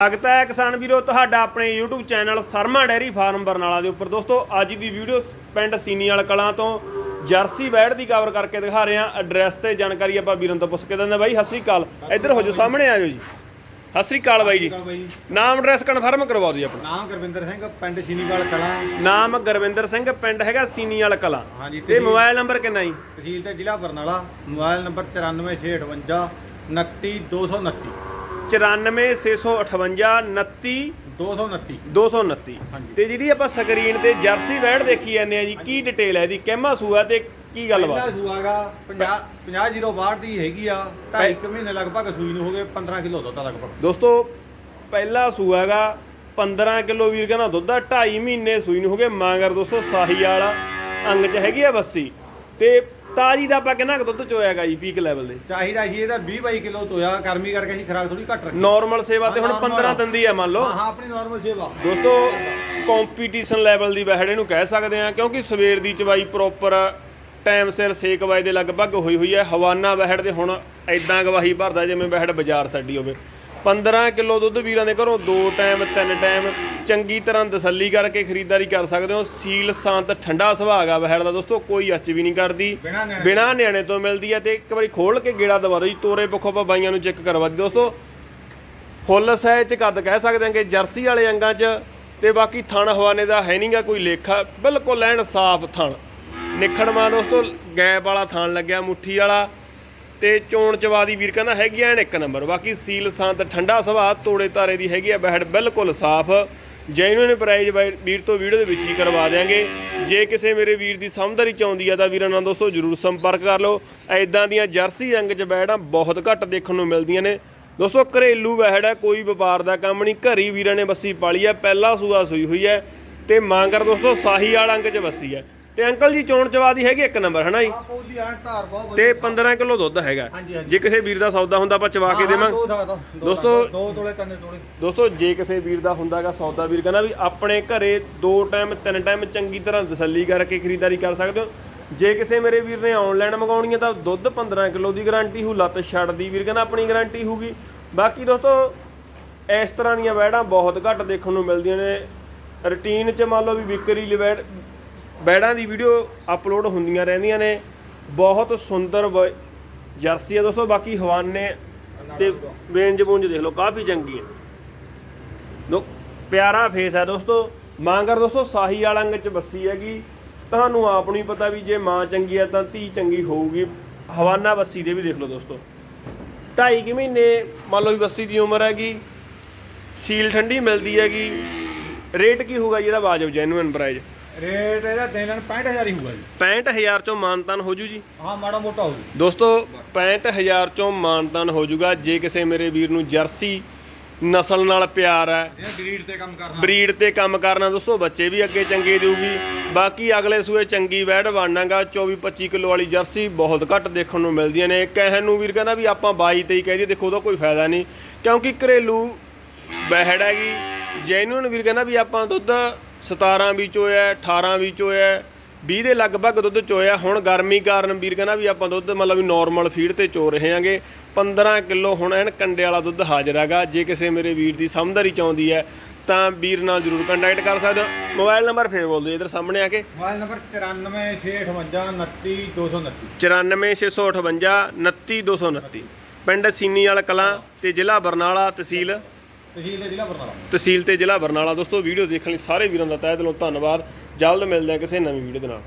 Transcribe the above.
ਸਵਾਗਤ ਹੈ ਕਿਸਾਨ ਵੀਰੋ ਤੁਹਾਡਾ ਆਪਣੇ YouTube channel Sharma dairy farm Barnala ਦੇ ਉੱਪਰ। ਦੋਸਤੋ ਅੱਜ ਦੀ ਵੀਡੀਓ ਪਿੰਡ ਸੀਨੀਵਾਲ ਕਲਾਂ ਤੋਂ ਜਰਸੀ ਬੈੜ ਦੀ ਕਵਰ ਕਰਕੇ ਦਿਖਾ ਰਹੇ ਹਾਂ। ਐਡਰੈਸ ਤੇ ਜਾਣਕਾਰੀ ਆਪਾਂ ਵੀਰਾਂ ਤੋਂ ਪੁੱਛ ਕੇ ਦਿੰਦੇ ਬਾਈ ਸਤਿ ਸ੍ਰੀ ਅਕਾਲ। ਇੱਧਰ ਹੋ ਜਾਓ ਸਾਹਮਣੇ ਆ ਜਾਓ ਜੀ। ਸਤਿ ਸ੍ਰੀ ਅਕਾਲ ਬਾਈ ਜੀ। ਨਾਮ ਐਡਰੈਸ ਕਨਫਰਮ ਕਰਵਾ ਦਿਓ ਜੀ ਆਪਣਾ। ਨਾਮ ਗੁਰਵਿੰਦਰ ਸਿੰਘ ਪਿੰਡ ਸ਼ੀਨੀਵਾਲ ਕਲਾਂ। ਨਾਮ ਗੁਰਵਿੰਦਰ ਸਿੰਘ ਪਿੰਡ ਹੈਗਾ ਸੀਨੀਵਾਲ ਕਲਾਂ। ਹਾਂਜੀ ਤੇ ਮੋਬਾਈਲ ਨੰਬਰ ਕਿੰਨਾ ਜੀ? ਤਹਿਸੀਲ ਤੇ ਜ਼ਿਲ੍ਹਾ ਬਰਨਾਲਾ। ਮੋਬਾਈਲ ਨੰਬਰ 94658 29229 94658 29 229 229 ਹਾਂਜੀ। ਤੇ ਜਿਹੜੀ ਆਪਾਂ ਸਕਰੀਨ ਤੇ ਜਰਸੀ ਬੈੜ ਦੇਖੀ ਜਾਂਦੇ ਆ ਜੀ ਕੀ ਡਿਟੇਲ ਹੈ ਇਹਦੀ? ਕਹਿਮਾ ਸੂਆ ਤੇ ਕੀ ਪਹਿਲਾ ਗੱਲਬਾਤ ਸੂਆਗਾ 50 50062 ਦੀ ਹੈਗੀ ਆ 2.5 ਮਹੀਨੇ ਲਗਭਗ ਸੂਈ ਨੂੰ ਹੋ ਗਏ 15 ਕਿਲੋ ਦੁੱਧ ਆ ਲਗਭਗ। ਦੋਸਤੋ ਪਹਿਲਾ ਸੂਆ ਹੈਗਾ 15 ਕਿਲੋ ਵੀਰ ਕਹਿੰਦਾ ਦੁੱਧ ਆ 2.5 ਮਹੀਨੇ ਸੂਈ ਨੂੰ ਹੋ ਗਏ ਮਾਂਗਰ ਦੋਸਤੋ ਸਾਹੀ ਵਾਲਾ ਅੰਗ ਚ ਹੈਗੀ ਆ ਬੱਸੀ। ਤੇ ਤਾਜੀ ਦਾ ਆਪਾਂ ਕਿੰਨਾ ਕੁ ਦੁੱਧ ਚੋਇਆਗਾ ਜੀ ਪੀਕ ਲੈਵਲ ਦੇ? ਚਾਹੀਦਾ ਸੀ ਇਹਦਾ 20 22 ਕਿਲੋ ਤੋਇਆ ਗਰਮੀ ਕਰਕੇ ਅਸੀਂ ਖਰਾਕ ਥੋੜੀ ਘੱਟ ਰੱਖੀ। ਨਾਰਮਲ ਸੇਵਾ ਤੇ ਹੁਣ ਹਾਂ, normal 15 ਆ। ਦਿੰਦੀ ਆ ਮੰਨ ਲਓ। ਹਾਂ ਹਾਂ ਆਪਣੀ ਨਾਰਮਲ ਸੇਵਾ। ਦੋਸਤੋ ਕੰਪੀਟੀਸ਼ਨ ਲੈਵਲ ਦੀ ਵਹਿੜ ਇਹਨੂੰ ਕਹਿ ਸਕਦੇ ਆ ਕਿਉਂਕਿ ਸਵੇਰ ਦੀ ਚਵਾਈ ਪ੍ਰੋਪਰ ਟਾਈਮ ਸਿਰ 6 ਵਜੇ ਦੇ ਲਗਭਗ ਹੋਈ ਹੋਈ ਹੈ। ਹਵਾਨਾ ਵਹਿੜ ਦੇ ਹੁਣ ਐਦਾਂ ਗਵਾਹੀ ਭਰਦਾ ਜਿਵੇਂ ਵਹਿੜ ਬਾਜ਼ਾਰ ਛੱਡੀ ਹੋਵੇ। 15 ਕਿਲੋ ਦੁੱਧ ਵੀਰਾਂ ਦੇ ਘਰੋਂ ਦੋ ਟਾਈਮ ਤਿੰਨ ਟਾਈਮ ਚੰਗੀ ਤਰ੍ਹਾਂ ਤਸੱਲੀ ਕਰਕੇ ਖਰੀਦਦਾਰੀ ਕਰ ਸਕਦੇ ਹੋ। ਸੀਲ ਸ਼ਾਂਤ ਠੰਡਾ ਸੁਭਾਅ ਗਾ ਵਹਿੜ ਦਾ ਦੋਸਤੋ ਕੋਈ ਅੱਚ ਵੀ ਨਹੀਂ ਕਰਦੀ। ਬਿਨਾਂ ਨਿਆਣੇ ਤੋਂ। ਮਿਲਦੀ ਹੈ ਤੇ ਇੱਕ ਵਾਰੀ ਖੋਲ ਕੇ ਗੇੜਾ ਦਵਾ ਦਿਓ ਜੀ। ਤੋਰੇ ਪੱਖੋਂ ਆਪਾਂ ਬਾਈਆਂ ਨੂੰ ਚੈੱਕ ਕਰਵਾ ਦਿਓ ਦੋਸਤੋ। ਫੁੱਲ ਸਾਈਜ਼ ਚ ਕੱਦ ਕਹਿ ਸਕਦੇ ਹਾਂ ਕਿ ਜਰਸੀ ਵਾਲੇ ਅੰਗਾਂ 'ਚ ਤੇ ਬਾਕੀ ਥਣ ਹਵਾਨੇ ਦਾ ਹੈ ਨਹੀਂਗਾ ਕੋਈ ਲੇਖਾ। ਬਿਲਕੁਲ ਐਨ ਸਾਫ਼ ਥਣ। ਨਿਖੜਵਾ ਦੋਸਤੋ ਗੈਪ ਵਾਲਾ ਥਣ ਲੱਗਿਆ ਮੁੱਠੀ ਵਾਲਾ। ਤੇ ਚੋਣ ਚਵਾ ਦੀ ਵੀਰ ਕਹਿੰਦਾ ਹੈਗੀ ਐਨ ਇੱਕ ਨੰਬਰ। ਬਾਕੀ ਸੀਲ ਸੰਤ ਠੰਡਾ ਸੁਭਾਅ ਤੋੜੇ ਤਾਰੇ ਦੀ ਹੈਗੀ ਆ, ਬਹਿੜ ਬਿਲਕੁਲ ਸਾਫ਼। ਜੈਨੂਨ ਪ੍ਰਾਈਜ਼ ਵੀਰ ਤੋਂ ਵੀਡੀਓ ਦੇ ਵਿੱਚ ਹੀ ਕਰਵਾ ਦਿਆਂਗੇ। ਜੇ ਕਿਸੇ ਮੇਰੇ ਵੀਰ ਦੀ ਸਮਝਦਾਰੀ ਆਉਂਦੀ ਆ ਤਾਂ ਵੀਰਾਂ ਨਾਲ ਦੋਸਤੋ ਜਰੂਰ ਸੰਪਰਕ ਕਰ ਲਓ। ਐਦਾਂ ਦੀਆਂ ਜਰਸੀ ਰੰਗ 'ਚ ਬੈੜਾਂ ਬਹੁਤ ਘੱਟ ਦੇਖਣ ਨੂੰ ਮਿਲਦੀਆਂ ਨੇ। ਦੋਸਤੋ ਘਰੇਲੂ ਵਹਿੜ ਹੈ ਕੋਈ ਵਪਾਰ ਦਾ ਕੰਮ ਨਹੀਂ। ਘਰੀ ਵੀਰਾਂ ਨੇ ਬੱਸੀ ਪਾਲੀ ਹੈ ਪਹਿਲਾ ਸੂਆ ਸੂਈ ਹੋਈ ਹੈ ਤੇ ਮਾਂਗਰ ਦੋਸਤੋ ਸਾਹੀ ਵਾਲਾ ਅੰਗ 'ਚ ਬੱਸੀ ਹੈ ਤੇ ਅੰਕਲ ਜੀ ਚੋਣ ਚਵਾ ਦੀ ਹੈਗੀ ਇੱਕ ਨੰਬਰ ਹਨਾ ਜੀ? ਆ ਧਾਰ ਬਹੁਤ ਤੇ 15 ਕਿਲੋ ਦੁੱਧ ਹੈਗਾ। ਹਾਂਜੀ, ਹਾਂਜੀ। ਜੇ ਕਿਸੇ ਵੀਰ ਦਾ ਸੌਦਾ ਹੁੰਦਾ ਆਪਾਂ ਚਵਾ ਕੇ ਹਾਂ, ਹਾਂ, ਦੇਵਾਂਗੇ ਦੋ ਸਕਦਾ, ਦੋ ਦੋਸਤੋ- ਦੋ ਤੋਲੇ ਤਿੰਨ ਤੋਲੇ। ਦੋਸਤੋ ਜੇ ਕਿਸੇ ਵੀਰ ਦਾ ਹੁੰਦਾਗਾ ਸੌਦਾ ਵੀਰ ਕਹਿੰਦਾ ਵੀ ਆਪਣੇ ਘਰੇ ਦੋ ਟਾਈਮ ਤਿੰਨ ਟਾਈਮ ਚੰਗੀ ਤਰ੍ਹਾਂ ਤਸੱਲੀ ਕਰਕੇ ਖਰੀਦਦਾਰੀ ਕਰ ਸਕਦੇ ਹੋ। ਜੇ ਕਿਸੇ ਮੇਰੇ ਵੀਰ ਨੇ ਆਨਲਾਈਨ ਮੰਗਾਉਣੀ ਹੈ ਤਾਂ ਦੁੱਧ 15 ਕਿਲੋ ਦੀ ਗਾਰੰਟੀ ਹੋਊ ਲੱਤ ਛੱਡਦੀ ਵੀਰ ਕਹਿੰਦਾ ਆਪਣੀ ਗਾਰੰਟੀ ਹੋਊਗੀ। ਬਾਕੀ ਦੋਸਤੋ ਇਸ ਤਰ੍ਹਾਂ ਦੀਆਂ ਵੈੜਾਂ ਬਹੁਤ ਘੱਟ ਦੇਖਣ ਨੂੰ ਮਿਲਦੀਆਂ ਨੇ। ਰੁਟੀਨ 'ਚ ਮੰਨ ਲਓ ਵੀ ਵਿਕਰੀ ਲਈ ਵੈੜ ਵੈੜਾਂ ਦੀ ਵੀਡੀਓ ਅਪਲੋਡ ਹੁੰਦੀਆਂ ਰਹਿੰਦੀਆਂ ਨੇ। ਬਹੁਤ ਸੁੰਦਰ ਵ- ਜਰਸੀ ਆ ਦੋਸਤੋ, ਬਾਕੀ ਹਵਾਨੇ ਤੇ ਵੇਂਜ ਬੂੰਜ ਦੇਖ ਲਓ, ਕਾਫੀ ਚੰਗੀ ਹੈ ਲੋ, ਪਿਆਰਾ ਫੇਸ ਹੈ ਦੋਸਤੋ। ਮਾਂਗਰ ਦੋਸਤੋ, ਸਾਹੀ ਵਾਲਾ ਅੰਗ ਚ ਬੱਸੀ ਹੈਗੀ। ਤੁਹਾਨੂੰ ਆਪ ਨੂੰ ਹੀ ਪਤਾ ਵੀ ਜੇ ਮਾਂ ਚੰਗੀ ਹੈ ਤਾਂ ਧੀ ਚੰਗੀ ਹੋਊਗੀ। ਹਵਾਨਾ ਬੱਸੀ ਦੇ ਵੀ ਦੇਖ ਲਓ ਦੋਸਤੋ। ਢਾਈ ਕੁ ਮਹੀਨੇ ਮੰਨ ਲਓ ਵੀ ਬੱਸੀ ਦੀ ਉਮਰ ਹੈਗੀ। ਸੀਲ ਠੰਡੀ ਮਿਲਦੀ ਹੈਗੀ। ਰੇਟ ਕੀ ਹੋਊਗਾ ਜੀ, ਇਹਦਾ ਵਾਜਬ ਜੈਨੂਇਨ ਪ੍ਰਾਈਜ਼ ਰੇਟ ਇਹਦਾ ਦੇ ਲੈਣ 65000 ਹੀ ਹੋਊਗਾ ਜੀ। 65000 ਚੋਂ ਮਾਨਤਾਨ ਹੋ ਜੂ ਜੀ। ਹਾਂ ਮਾੜਾ ਮੋਟਾ ਹੋ ਜੂ। ਦੋਸਤੋ 65000 ਚੋਂ ਮਾਨਤਾਨ ਹੋ ਜੂਗਾ ਜੇ ਕਿਸੇ ਮੇਰੇ ਵੀਰ ਨੂੰ ਜਰਸੀ ਨਸਲ ਨਾਲ ਪਿਆਰ ਹੈ। ਇਹ ਬਰੀਡ ਤੇ ਕੰਮ ਕਰਨਾ। ਬਰੀਡ ਤੇ ਕੰਮ ਕਰਨਾ ਦੋਸਤੋ ਬੱਚੇ ਵੀ ਅੱਗੇ ਚੰਗੇ ਦੇਊਗੀ। ਬਾਕੀ ਅਗਲੇ ਸੂਏ ਚੰਗੀ ਵੈੜ ਬਣਾਗਾ 24 25 ਕਿਲੋ ਵਾਲੀ ਜਰਸੀ ਬਹੁਤ ਘੱਟ ਦੇਖਣ ਨੂੰ ਮਿਲਦੀਆਂ ਨੇ। ਕਹਿਣ ਨੂੰ ਵੀਰ ਕਹਿੰਦਾ ਵੀ ਆਪਾਂ 22 23 ਕਹਿ ਦਈਏ ਦੇਖੋ ਉਹਦਾ ਕੋਈ ਫਾਇਦਾ ਨਹੀਂ। ਕਿਉਂਕਿ ਘਰੇਲੂ ਵੈੜ ਹੈਗੀ। ਜੈਨੂਨ ਵੀਰ ਕਹਿੰਦਾ ਵੀ ਆਪਾਂ ਦੁੱਧ 17 ਵੀ ਚੋਇਆ 18 ਵੀ ਚੋਇਆ 20 ਦੇ ਲਗਭਗ ਦੁੱਧ ਚੋਇਆ ਹੁਣ ਗਰਮੀ ਕਾਰਨ ਵੀਰ ਕਹਿੰਦਾ ਵੀ ਆਪਾਂ ਦੁੱਧ ਮਤਲਬ ਵੀ ਨਾਰਮਲ ਫੀਡ ਤੇ ਚੋ ਰਹੇ ਹਾਂਗੇ। 15 ਕਿਲੋ ਹੁਣ ਐਨ ਕੰਡੇ ਵਾਲਾ ਦੁੱਧ ਹਾਜ਼ਰ ਹੈਗਾ। ਜੇ ਕਿਸੇ ਮੇਰੇ ਵੀਰ ਦੀ ਸਮਝਦਾਰੀ ਚਾਹੁੰਦੀ ਹੈ ਤਾਂ ਵੀਰ ਨਾਲ ਜਰੂਰ ਕੰਟੈਕਟ ਕਰ ਸਕਦੇ ਹੋ। ਮੋਬਾਈਲ ਨੰਬਰ ਫੇਰ ਬੋਲ ਦਿਓ ਇਧਰ ਸਾਹਮਣੇ ਆ ਕੇ। ਮੋਬਾਈਲ ਨੰਬਰ 94658 29229 94658 29229 ਪਿੰਡ ਸੀਨੀ ਵਾਲਾ ਕਲਾਂ ਤੇ ਜ਼ਿਲ੍ਹਾ ਬਰਨਾਲਾ ਤਹਿਸੀਲ ਤਹਿਸੀਲ ਦੇ ਜ਼ਿਲ੍ਹਾ ਬਰਨਾਲਾ। ਤਹਿਸੀਲ ਤੇ ਜ਼ਿਲ੍ਹਾ ਬਰਨਾਲਾ ਦੋਸਤੋ, ਵੀਡੀਓ ਦੇਖਣ ਲਈ ਸਾਰੇ ਵੀਰਾਂ ਦਾ ਤਹਿ ਦਿਲੋਂ ਧੰਨਵਾਦ। ਜਲਦ ਮਿਲਦੇ ਹਾਂ ਕਿਸੇ ਨਵੀਂ ਵੀਡੀਓ ਦੇ ਨਾਲ।